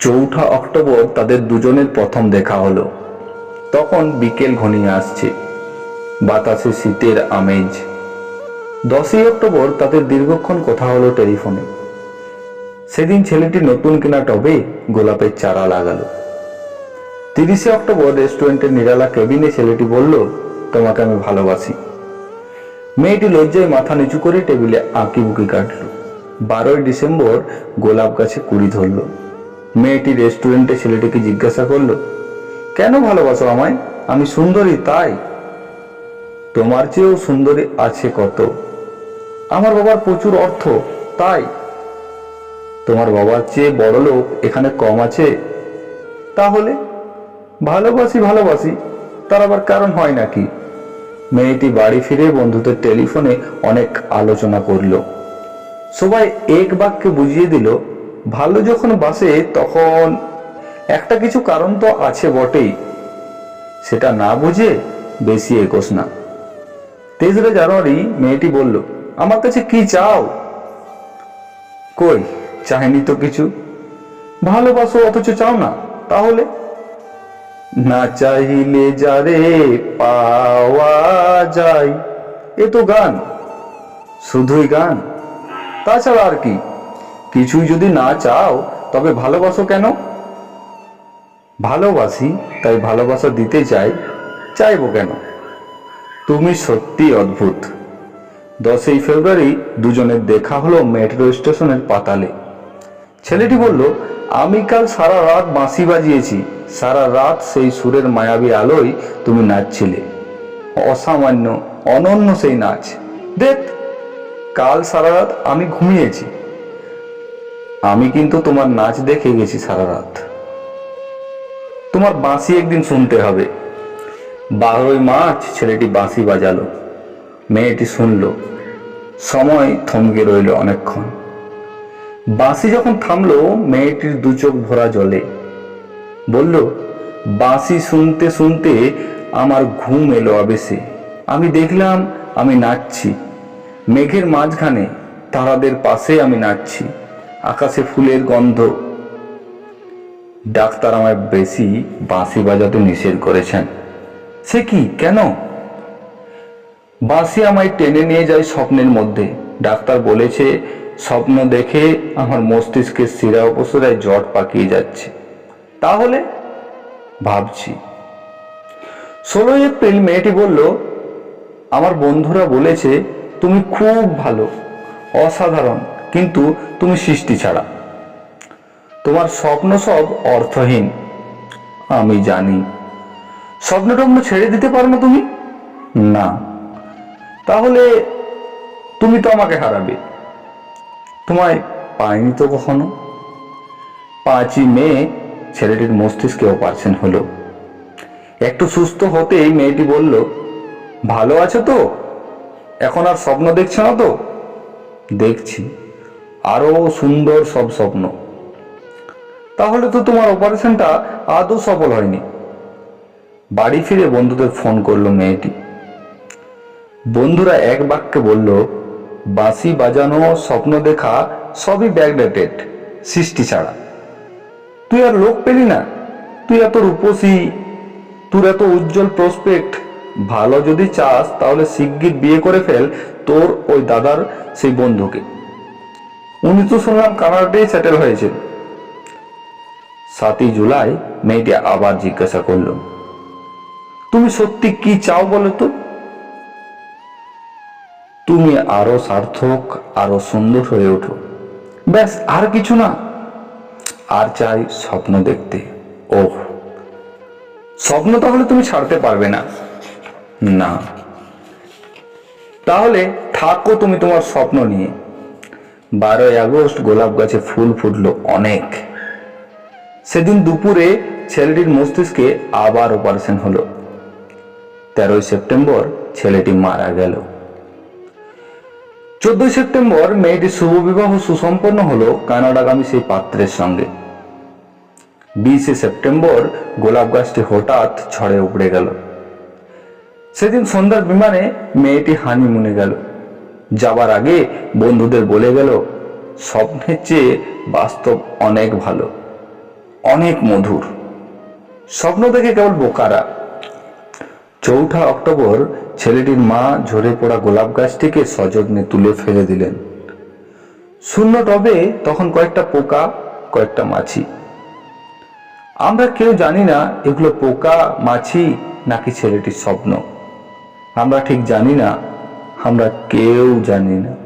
চৌঠা অক্টোবর তাদের দুজনের প্রথম দেখা হলো। তখন বিকেল ঘনিয়ে আসছে। বাতাসে শীতের আমেজ। দশই অক্টোবর তাদের দীর্ঘক্ষণ কথা হলো টেলিফোনে। সেদিন ছেলেটি নতুন কেনা টবে গোলাপের চারা লাগালো। তিরিশে অক্টোবর রেস্টুরেন্টের নিরালা কেবিনে ছেলেটি বলল, তোমাকে আমি ভালোবাসি। মেয়েটি লজ্জায় মাথা নিচু করে টেবিলে আঁকি বুকি কাটল। বারোই ডিসেম্বর গোলাপ গাছে কুড়ি ধরল। মেয়েটি রেস্টুরেন্টে ছেলেটিকে জিজ্ঞাসা করল, কেন ভালোবাসো আমায়? আমি সুন্দরী, তাই? তোমার চেয়েও সুন্দরী আছে কত? আমার বাবার প্রচুর অর্থ, তাই। তোমার বাবার চেয়ে বড় লোক এখানে কম আছে? তাহলে? ভালোবাসি ভালোবাসি, তার আবার কারণ হয় নাকি? মেয়েটি বাড়ি ফিরে বন্ধুদের টেলিফোনে অনেক আলোচনা করল। সবাই এক বাক্যে বুঝিয়ে দিল ভালো যখন বাসে, তখন একটা কিছু কারণ তো আছে বটেই। সেটা না বুঝে বেশি এগোস না। তেসরা জানুয়ারি মেয়েটি বলল, আমার কাছে কি চাও? কই, চাইনি তো কিছু। ভালোবাসো অথচ চাও না, তাহলে? না চাইলে যারে পাওয়া যায়, এ তো গান, শুধুই গান, তাছাড়া আর কি। কিছুই যদি না চাও, তবে ভালোবাসো কেন? ভালোবাসি, তাই ভালোবাসা দিতে চাই, চাইব কেন? তুমি সত্যি অদ্ভুত। দশই ফেব্রুয়ারি দুজনের দেখা হলো মেট্রো স্টেশনের পাতালে। ছেলেটি বলল, আমি কাল সারা রাত বাঁশি বাজিয়েছি। সারা রাত সেই সুরের মায়াবী আলোয় তুমি নাচছিলে। অসামান্য, অনন্য সেই নাচ। দেখ, কাল সারা রাত আমি ঘুমিয়েছি। আমি কিন্তু তোমার নাচ দেখে গেছি সারা রাত। তোমার বাঁশি একদিন শুনতে হবে। বারোই মার্চ ছেলেটি বাঁশি বাজালো। মেয়েটি শুনল। সময় থমকে রইল অনেকক্ষণ। বাঁশি যখন থামলো, মেয়েটির দু চোখ ভরা জলে। বলল, বাঁশি শুনতে শুনতে আমার ঘুম এলো আবেশে আমি দেখলাম আমি নাচছি। মেঘের মাঝখানে তারাদের পাশে আমি নাচছি। আকাশে ফুলের গন্ধ। ডাক্তার আমায় বেশি বাঁশি বাজাতে নিষেধ করেছেন। সে কি? কেন? বাঁশি আমায় টেনে নিয়ে যায় স্বপ্নের মধ্যে। ডাক্তার বলেছে, স্বপ্ন দেখে আমার মস্তিষ্কের শিরা উপসরায় জট পাকিয়ে যাচ্ছে। তাহলে? ভাবছি। ষোলোই এপ্রিল মেয়েটি বলল, আমার বন্ধুরা বলেছে, তুমি খুব ভালো, অসাধারণ। কিন্তু তুমি সৃষ্টি ছাড়া। তোমার স্বপ্ন সব অর্থহীন, আমি জানি। স্বপ্ন টপ্ন ছেড়ে দিতে পারো না তুমি? না। তাহলে তুমি তো আমাকে হারাবে। তোমায় পাইনি তো কখনো? পাঁচই মে ছেলেটির মস্তিষ্কে অপারেশন হলো। একটু সুস্থ হতেই মেয়েটি বলল, ভালো আছো তো? এখন আর স্বপ্ন দেখছ না তো? দেখছি। আরও সুন্দর সব স্বপ্ন। তাহলে তো তোমার অপারেশনটা আদৌ সফল হয়নি। বাড়ি ফিরে বন্ধুদের ফোন করল মেয়েটি। বন্ধুরা এক বাক্যে বলল, বাঁশি বাজানো, স্বপ্ন দেখা, সবই ব্যাকডেটেড সৃষ্টি ছাড়া। তুই আর লোক পেলি না, তুই এত রূপসী, তোর এত উজ্জ্বল প্রসপেক্ট ভালো যদি চাস, তাহলে শিগগির বিয়ে করে ফেল তোর ওই দাদার সেই বন্ধুকে। উনি তো শুনলাম কানাডাতেই সেটেল হয়েছে সাতই জুলাই মেয়েটি আবার জিজ্ঞাসা করল, তুমি সত্যি কি চাও বলো তো? তুমি আরও সার্থক, আরও সুন্দর হয়ে ওঠো। ব্যাস, আর কিছু না। আর চাই স্বপ্ন দেখতে। ওহ, স্বপ্ন তাহলে তুমি ছাড়তে পারবে না। না। তাহলে থাকো তুমি তোমার স্বপ্ন নিয়ে। বারোই আগস্ট গোলাপ গাছে ফুল ফুটলো অনেক। সেদিন দুপুরে ছেলেটির মস্তিষ্কে আবার অপারেশন হলো। তেরোই সেপ্টেম্বর ছেলেটি মারা গেল। চোদ্দই সেপ্টেম্বর মেয়েটির শুভ বিবাহ সুসম্পন্ন হলো কানাডাগামী সেই পাত্রের সঙ্গে। বিশে সেপ্টেম্বর গোলাপ গাছটি হঠাৎ ঝড়ে উপড়ে গেল। সেদিন সন্ধ্যার বিমানে মেয়েটি হানিমুনে গেল। যাবার আগে বন্ধুদের বলে গেল, স্বপ্নের চেয়ে বাস্তব অনেক ভালো, অনেক মধুর। স্বপ্ন দেখে কেবল বোকারা। চৌঠা অক্টোবর ছেলেটির মা ঝরে পড়া গোলাপ গাছটিকে সযত্নে তুলে ফেলে দিলেন। শূন্য টবে তখন কয়েকটা পোকা, কয়েকটা মাছি। আমরা কেউ জানি না এগুলো পোকা, মাছি নাকি ছেলেটির স্বপ্ন। আমরা ঠিক জানি না আমরা কেউ জানি না।